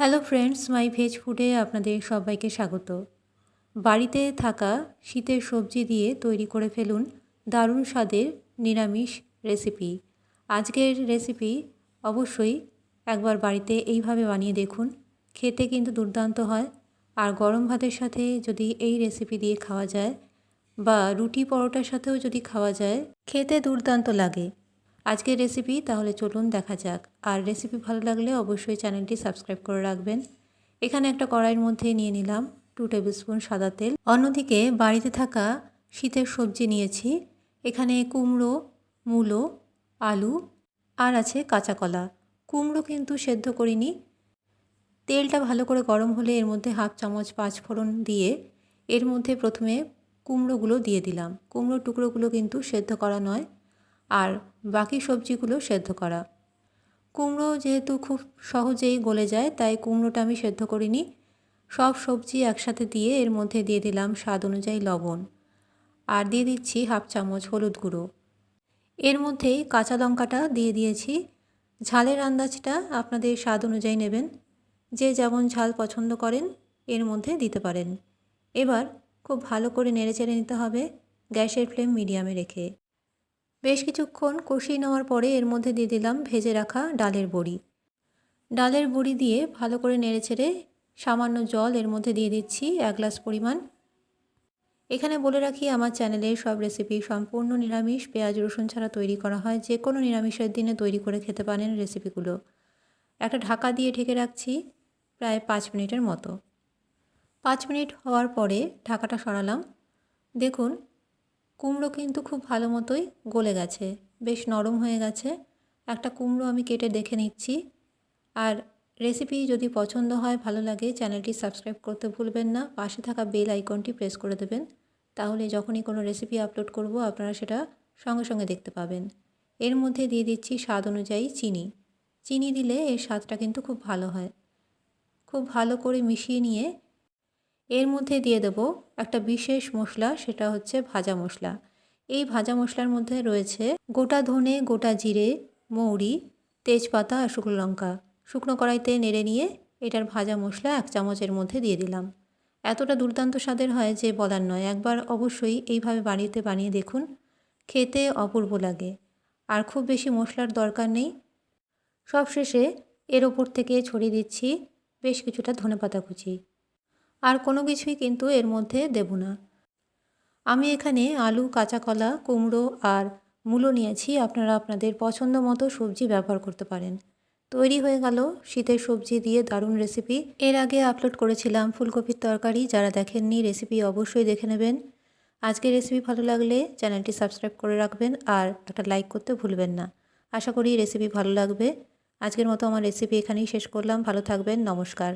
Hello friends মাই veg ফুডে আপনাদের সবাইকে স্বাগত। বাড়িতে থাকা শীতের সবজি দিয়ে তৈরি করে ফেলুন দারুণ স্বাদের নিরামিষ রেসিপি আজকের রেসিপি অবশ্যই একবার বাড়িতে এইভাবে বানিয়ে দেখুন, খেতে কিন্তু দুর্দান্ত হয়। আর গরম ভাতের সাথে যদি এই রেসিপি দিয়ে খাওয়া যায় বা রুটি পরোটার সাথেও যদি খাওয়া যায়, খেতে দুর্দান্ত লাগে। আজকের রেসিপি তাহলে চলুন দেখা যাক। আর রেসিপি ভালো লাগলে অবশ্যই চ্যানেলটি সাবস্ক্রাইব করে রাখবেন। এখানে একটা কড়াইয়ের মধ্যে নিয়ে নিলাম টু টেবিল স্পুন সাদা তেল। অন্যদিকে বাড়িতে থাকা শীতের সবজি নিয়েছি। এখানে কুমড়ো, মূলো, আলু আর আছে কাঁচা কলা। কুমড়ো কিন্তু সেদ্ধ করিনি। তেলটা ভালো করে গরম হলে এর মধ্যে হাফ চামচ পাঁচ ফোড়ন দিয়ে এর মধ্যে প্রথমে কুমড়োগুলো দিয়ে দিলাম। কুমড়োর টুকরোগুলো কিন্তু সেদ্ধ করা নয়। আর বাকি সবজিগুলো সেদ্ধ করা। কুমড়ো যেহেতু খুব সহজেই গলে যায়, তাই কুমড়োটা আমি সেদ্ধ করিনি। সব সবজি একসাথে দিয়ে এর মধ্যে দিয়ে দিলাম স্বাদ অনুযায়ী লবণ। আর দিয়ে দিচ্ছি হাফ চামচ হলুদ গুঁড়ো। এর মধ্যেই কাঁচা লঙ্কাটা দিয়ে দিয়েছি। ঝালের আন্দাজটা আপনাদের স্বাদ অনুযায়ী নেবেন। যে যেমন ঝাল পছন্দ করেন, এর মধ্যে দিতে পারেন। এবার খুব ভালো করে নেড়েচেড়ে নিতে হবে গ্যাসের ফ্লেম মিডিয়ামে রেখে। বেশ কিছুক্ষণ কষিয়ে নেওয়ার পরে এর মধ্যে দিয়ে দিলাম ভেজে রাখা ডালের বড়ি। ডালের বড়ি দিয়ে ভালো করে নেড়েচেড়ে সামান্য জল এর মধ্যে দিয়ে দিচ্ছি এক গ্লাস পরিমাণ। এখানে বলে রাখি, আমার চ্যানেলের সব রেসিপি সম্পূর্ণ নিরামিষ। পেঁয়াজ, রসুন ছাড়া তৈরি করা হয়। যে কোনো নিরামিষের দিনে তৈরি করে খেতে পারেন রেসিপিগুলো একটা ঢাকা দিয়ে ঢেকে রাখছি প্রায় পাঁচ মিনিটের মতো। পাঁচ মিনিট হওয়ার পরে ঢাকাটা সরালাম। দেখুন কুমড়ো কিন্তু খুব ভালো মতোই গলে গেছে, বেশ নরম হয়ে গেছে। একটা কুমড়ো আমি কেটে দেখে নিচ্ছি। আর রেসিপি যদি পছন্দ হয়, ভালো লাগে, চ্যানেলটি সাবস্ক্রাইব করতে ভুলবেন না, পাশে থাকা বেল আইকনটি প্রেস করে দেবেন। তাহলে যখনই কোনো রেসিপি আপলোড করব, আপনারা সেটা সঙ্গে সঙ্গে দেখতে পাবেন। এর মধ্যে দিয়ে দিচ্ছি স্বাদ অনুযায়ী চিনি। চিনি দিলে এর স্বাদটা কিন্তু খুব ভালো হয়। খুব ভালো করে মিশিয়ে নিয়ে এর মধ্যে দিয়ে দেব একটা বিশেষ মশলা, সেটা হচ্ছে ভাজা মশলা। এই ভাজা মশলার মধ্যে রয়েছে গোটা ধনে, গোটা জিরে, মৌরি, তেজপাতা আর শুকনো লঙ্কা। শুকনো কড়াইতে নেড়ে নিয়ে এটার ভাজা মশলা এক চামচের মধ্যে দিয়ে দিলাম। এতটা দুর্দান্ত স্বাদের হয় যে বলার নয়। একবার অবশ্যই এইভাবে বাড়িতে বানিয়ে দেখুন, খেতে অপূর্ব লাগে। আর খুব বেশি মশলার দরকার নেই। সবশেষে এর ওপর থেকে ছড়িয়ে দিচ্ছি বেশ কিছুটা ধনেপাতা কুচি। আর কোনো কিছুই কিন্তু এর মধ্যে দেব না। আমি এখানে আলু কাঁচা কলা কুমড়ো আর মূলো নিয়েছি। আপনারা আপনাদের পছন্দ মতো সবজি ব্যবহার করতে পারেন। তৈরি হয়ে গেল শীতের সবজি দিয়ে দারুণ রেসিপি এর আগে আপলোড করেছিলাম ফুলকপির তরকারি। যারা দেখেননি রেসিপি অবশ্যই দেখে নেবেন। আজকের রেসিপি ভালো লাগলে চ্যানেলটি সাবস্ক্রাইব করে রাখবেন আর একটা লাইক করতে ভুলবেন না। আশা করি রেসিপি ভালো লাগবে। আজকের মতো আমার রেসিপি এখানেই শেষ করলাম। ভালো থাকবেন। নমস্কার।